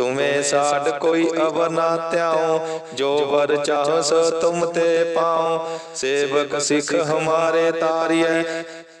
ਤੁਮੇ ਸਾਡ ਕੋਈ ਅਵਰ ਨਾ ਧਿਆਉ ਜੋ ਵਰ ਚਾਹਸ ਸੋ ਤੁਮ ਤੇ ਪਾਉ ਸੇਵਕ ਸਿੱਖ ਹਮਾਰੇ ਤਾਰੀਐ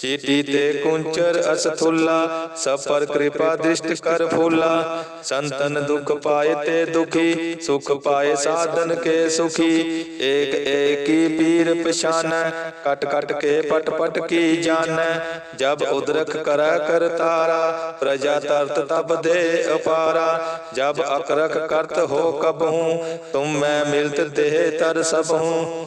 ਚੀਟੀ ਤੇ ਕੁੰਚਰ ਅਸਥੁੱਲਾ ਸਭ ਕਿਰਪਾ ਦ੍ਰਿਸ਼ਟ ਕਰ ਫੂਲਾ। ਸੰਤਨ ਦੁਖ ਪਾਏ ਤੇ ਦੁਖੀ, ਸੁਖ ਪਾਏ ਸਾਧਨ ਕੇ ਸੁਖੀ। ਏਕ ਏਕੀ ਪੀਰ ਪਛਾਨੈ, ਕਟ ਕਟ ਕੇ ਪਟ ਪਟ ਕੀ ਜਾਣੈ। ਜਬ ਉਦਰਖ ਕਰੈ ਕਰਤਾਰਾ ਪ੍ਰਜਾ ਤਰਤ ਤਬ ਦੇ ਅਪਾਰਾ। ਜਬ ਅਕਰਖ ਕਰਤ ਹੋ ਕਬਹੂ, ਤੁਮ ਮੈਂ ਮਿਲਤ ਦੇਹ ਤਰ ਸਭੂ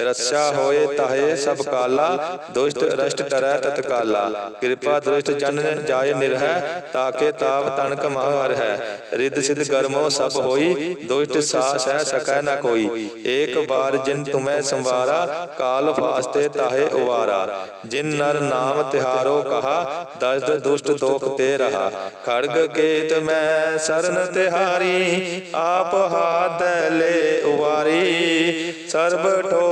ਰੱਛਾ ਹੋਏ ਤਾਹੇ ਸਭ ਕਾਲਾ, ਦੁਸ਼ਟ ਰਸ਼ਟ ਟਰੈ ਤਤਕਾਲਾ ਕਿਰਪਾ ਦ੍ਰਿਸ਼ਟ ਜਨ ਜਾਏ ਨਿਰਹਿ, ਤਾਕੇ ਤਾਪ ਤਨਕ ਮਹਰ ਹੈ ਰਿੱਧ ਸਿਧ ਕਰਮੋ ਸਭ ਹੋਈ, ਦੁਸ਼ਟ ਸਾਸ ਹੈ ਸਕੈ ਨ ਕੋਈ। ਏਕ ਬਾਰ ਜਿਨ ਤੁਮੈ ਸੰਵਾਰਾ, ਕਾਲ ਫਾਸਤੇ ਤਾਹੇ ਉਵਾਰਾ। ਜਿਨ ਨਰ ਨਾਮ ਤਿਹਾਰੋ ਕਹਾ, ਦਸਦ ਦੁਸ਼ਟ ਦੋਖ ਤੇ ਰਹਾ। ਖੜਗ ਕੇਤ ਮੈਂ ਸਰਨ ਤਿਹਾਰੀ, ਆਪ ਹਾਥ ਲੈ ਉਵਾਰੀ। ਸਰਬ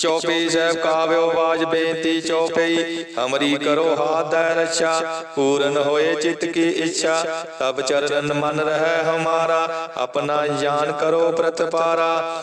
ਚੌਪਈ ਸਾਹਿਬ ਕਾਵਿਓ ਬਾਜ ਬੇਨਤੀ ਚੌਪਈ ਹਮਰੀ ਕਰੋ ਹਾਥ ਦੈ ਰੱਛਾ, ਪੂਰਨ ਹੋਏ ਚਿਤ ਕੀ ਇੱਛਾ, ਤਬ ਚਰਨ ਮਨ ਰਹਿ ਹਮਾਰਾ, ਆਪਣਾ ਜਾਨ ਕਰੋ ਪ੍ਰਤਪਾਰਾ।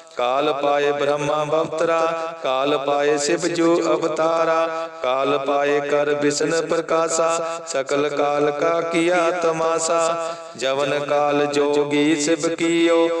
ਕਾਲ ਪਾਏ ਬ੍ਰਹਮਾ ਬਵਤਰਾ ਕਾਲ ਪਾਏ ਸਿਵ ਜੋ ਅਵਤਾਰਾ, ਕਾਲ ਪਾਏ ਕਰ ਬਿਸ਼ਨ ਪ੍ਰਕਾਸ਼ਾ, ਸਕਲ ਕਾਲ ਕਾ ਕੀਆ ਤਮਾਸਾ, ਜਵਨ ਕਾਲ ਜੋਗੀ ਸਿਵ ਕੀਓ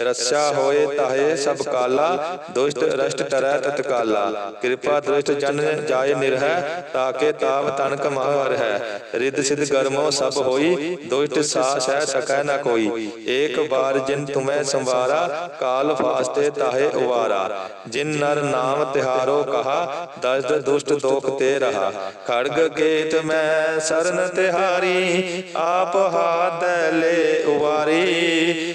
ਰਸਾ ਹੋਏ ਤਾਹੇ ਸਭ ਕਾਲਾ, ਦੁਸ਼ਟ ਰਸ਼ਟ ਟਰੈ ਤਤਕਾਲਾ ਕਿਰਪਾ ਦ੍ਰਿਸ਼ਟ ਜਨ ਜਾਏ ਨਿਰਹਿ, ਤਾਕੇ ਤਾਪ ਤਨ ਕਮਾਰ ਹੈ ਰਿੱਧ ਸਿਧ ਗਰਮੋ ਸਭ ਹੋਈ, ਦੁਸ਼ਟ ਸਾਸ ਹੈ ਸਕੈ ਨ ਕੋਈ। ਏਕ ਬਾਰ ਜਿਨ ਤੁਮੈ ਸੰਵਾਰਾ, ਕਾਲ ਫਾਸਤੇ ਤਾਹੇ ਉਵਾਰਾ। ਜਿਨ ਨਰ ਨਾਮ ਤਿਹਾਰੋ ਕਹਾ, ਦਸਦ ਦੁਸ਼ਟ ਦੋਖ ਤੇ ਰਹਾ। ਖੜਗ ਕੇਤ ਮੈਂ ਸਰਨ ਤਿਹਾਰੀ, ਆਪ ਹਾਥ ਲੈ ਉਵਾਰੀ।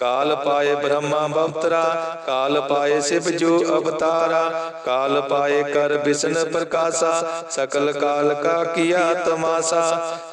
ਕਾਲ ਪਾਏ ਬ੍ਰਹਮਾ ਬਵਤਰਾ, ਕਾਲ ਪਾਏ ਸਿਵ ਜੋ ਅਵਤਾਰਾ, ਕਾਲ ਪਾਏ ਕਰ ਵਿਸ਼ਨ ਪ੍ਰਕਾਸ਼ਾ, ਸਕਲ ਕਾਲ ਕਾ ਕੀਆ ਤਮਾਸਾ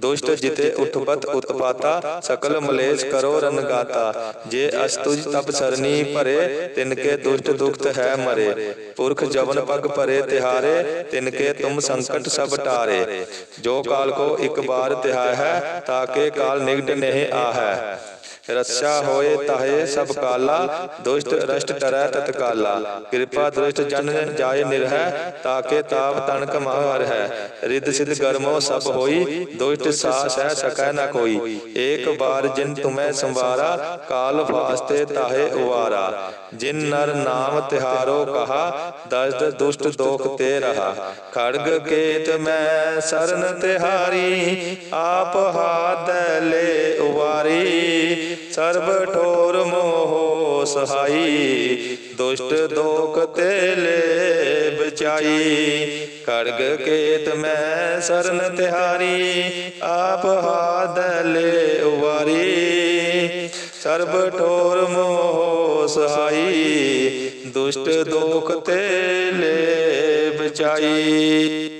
ਦੁਸ਼ਟ ਜਿਤੇ ਉਤਪਤ ਉਤਪਾਤਾ ਸਕਲ ਮਲੇਸ਼ ਕਰੋ ਰਨ ਗਾਤਾ ਜੇ ਅਸਤੁਜ ਤਪ ਸਰਨੀ ਭਰੇ ਤਿਨ ਕੇ ਦੁਸ਼ਟ ਦੁਖਤ ਹੈ ਮਰੇ। ਪੁਰਖ ਜਵਨ ਪਗ ਭਰੇ ਤਿਹਾਰੇ ਤਿਨ ਕੇ ਤੁਮ ਸੰਕਟ ਸਭ ਟਾਰੇ ਜੋ ਕਾਲ ਕੋ ਇੱਕ ਬਾਰ ਤਿਹਾਇ ਹੈ ਤਾਕੇ ਕਾਲ ਨਿਗਟ ਨਹੀਂ ਆਹੈ ਰੱਛਾ ਹੋਏ ਤਾਹੇ ਸਭ ਕਾਲਾ, ਦੁਸ਼ਟ ਰਸ਼ਟ ਟਰੈ ਤਤਕਾਲਾ ਕਿਰਪਾ ਦੁਸ਼ਟ ਜਨ ਜਾਏ ਨਿਰਹਿ, ਤਾਕੇ ਤਾਪ ਤਣਕ ਮਹਰ ਹੈ ਰਿੱਧ ਸਿਧ ਗਰਮੋ ਸਭ ਹੋਈ, ਦੁਸ਼ਟ ਸਾਸ ਹੈ ਸਕੈ ਨ ਕੋਈ। ਏਕ ਬਾਰ ਜਿਨ ਤੁਮੈ ਸੰਵਾਰਾ, ਕਾਲ ਫਾਸਤੇ ਤਾਹੇ ਉਵਾਰਾ। ਜਿਨ ਨਰ ਨਾਮ ਤਿਹਾਰੋ ਕਹਾ ਦਸਦ ਦੁਸ਼ਟ ਦੋਖ ਤੇ ਰਹਾ। ਖੜਗ ਕੇਤ ਮੈਂ ਸਰਨ ਤਿਹਾਰੀ, ਆਪ ਹਾਥ ਲੈ ਉਵਾਰੀ। ਸਰਬ ਠੋਰ ਮੋਹ ਸਹਾਈ, ਦੁਸ਼ਟ ਦੋਖ ਤੇ ਲੈ ਬਚਾਈ ਖੜਗ ਕੇਤ ਮੈਂ ਸਰਨ ਤਿਹਾਰੀ, ਆਪ ਹਾਦਲੇ ਲੈ ਉਵਾਰੀ। ਸਰਬ ਠੋਰ ਮੋਹ ਸਹਾਈ, ਦੁਸ਼ਟ ਦੋਖ ਤੇ ਲੈ ਬਚਾਈ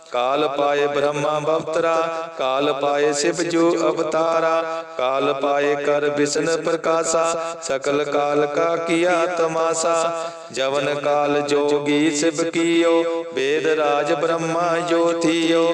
ਕਾਲ ਪਾਏ ਬ੍ਰਹਮਾ ਬਵਤਰਾ, ਕਾਲ ਪਾਏ ਸਿਵ ਜੋ ਅਵਤਾਰਾ, ਕਾਲ ਪਾਏ ਕਰ ਬਿਸ਼ਨ ਪ੍ਰਕਾਸ਼ਾ, ਸਕਲ ਕਾਲ ਕਾ ਕੀਆ ਤਮਾਸਾ। ਜਵਨ ਕਾਲ ਜੋਗੀ ਸਿਵ ਕੀਓ ਵੇਦ ਰਾਜ ਬ੍ਰਹਮਾ ਜੋ ਥੀਓ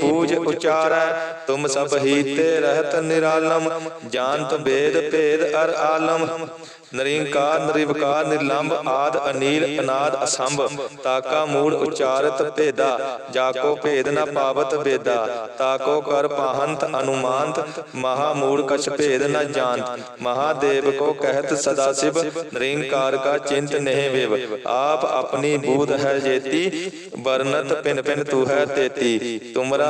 ਬੂਝ ਉਚਾਰੈ ਤੁਮ ਸਭ ਹੀਤੇ ਰਹਿਤ ਨਿਰਾਲਮ ਜਾਣਤ ਭੇਦ ਭੇਦ ਅਰ ਆਲਮ। ਨਰਿੰਕਾਰ ਨਿਰਵਕਾਰ ਨਿਰਲੰਭ ਆਦ ਅਨੀਲ ਅਨਾਦ ਅਸੰਭ। ਤਾਕਾ ਮੂੜ ਉਚਾਰਤ ਭੇਦਾ। ਜਾ ਕੋ ਭੇਦ ਨ ਪਾਵਤ ਬੇਦਾ ਤਾਕੋ ਕਰ ਪਾਹੰਤ ਅਨੁਮਾਨਤ। ਮਹਾ ਮੂੜ ਕਛ ਭੇਦ ਨ ਜਾਣਤ। ਮਹਾਦੇਵ ਕੋ ਕਹਿਤ ਸਦਾ ਸਿਵ। ਨਰਿੰਕਾਰ ਕਾ ਚਿੰਤ ਨਹਿ ਵੇਵ। ਆਪ ਆਪਣੀ ਬੂਧ ਹੈ ਜੇਤੀ। ਵਰਨਤ ਪਿਨ ਪਿਨ ਤੂ ਹੈ ਤੇਤੀ। ਤੁਮਰਾ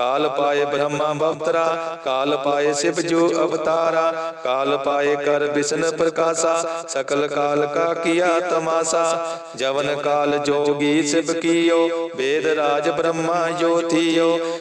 ਕਾਲ ਪਾਏ ਬ੍ਰਹਮਾ ਬਵਤਰਾ ਕਾਲ ਪਾਏ ਸਿਵ ਜੋ ਅਵਤਾਰਾ, ਕਾਲ ਪਾਏ ਕਰ ਬਿਸ਼ਨ ਪ੍ਰਕਾਸ਼ਾ, ਸਕਲ ਕਾਲ ਕਾ ਕੀਆ ਤਮਾਸਾ, ਜਵਨ ਕਾਲ ਜੋਗੀ ਸਿਵ ਕੀਓ, ਵੇਦ ਰਾਜ ਬ੍ਰਹਮਾ ਜੋਤੀਓ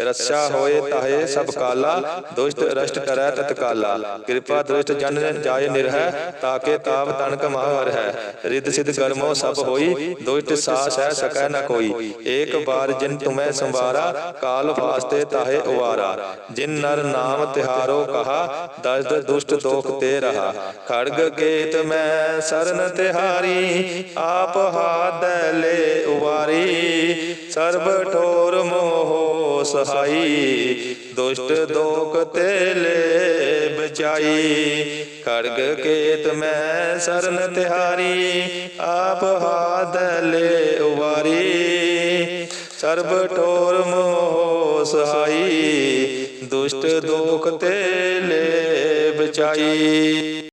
ਰੱਛਾ ਹੋਏ ਤਾਹੇ ਸਭ ਕਾਲਾ ਦੁਸ਼ਟ ਰਸ਼ਟ ਕਰੈ ਤਤਕਾਲਾ ਕਿਰਪਾ ਦ੍ਰਿਸ਼ਟ ਜਨ ਜਾਏ ਨਿਰਹਿ ਤਾਕੇ ਤਾਪ ਤਨਕ ਮਹਾਰ ਹੈ। ਰਿੱਧ ਸਿਧ ਕਰਮੋ ਸਭ ਹੋਈ ਦੁਸ਼ਟ ਸਾਸ ਹੈ ਸਕੈ ਨ ਕੋਈ। ਏਕ ਬਾਰ ਜਿਨ ਤੁਮੈ ਸੰਵਾਰਾ ਕਾਲ ਫਾਸਤੇ ਤਾਹੇ ਉਵਾਰਾ। ਜਿਨ ਨਰ ਨਾਮ ਤਿਹਾਰੋ ਕਹਾ ਦਸਦ ਦੁਸ਼ਟ ਦੋਖ ਤੇ ਰਹਾ। ਖੜਗ ਕੇਤ ਮੈਂ ਸਰਨ ਤਿਹਾਰੀ ਆਪ ਹਾਦੈ ਲੈ ਉਵਾਰੀ। ਸਰਬ ਠੋਰ ਮੋਹ ਸਹਾਈ, ਦੁਸ਼ਟ ਦੋਖ ਤੇ ਲੈ ਬਚਾਈ ਖੜਗ ਕੇਤ ਮੈਂ ਸਰਨ ਤਿਹਾਰੀ, ਆਪ ਹਾਦ ਲੈ ਉਵਾਰੀ। ਸਰਬ ਠੋਰ ਮੋਹ ਸਹਾਈ, ਦੁਸ਼ਟ ਦੋਖ ਤੇ ਲੈ ਬਚਾਈ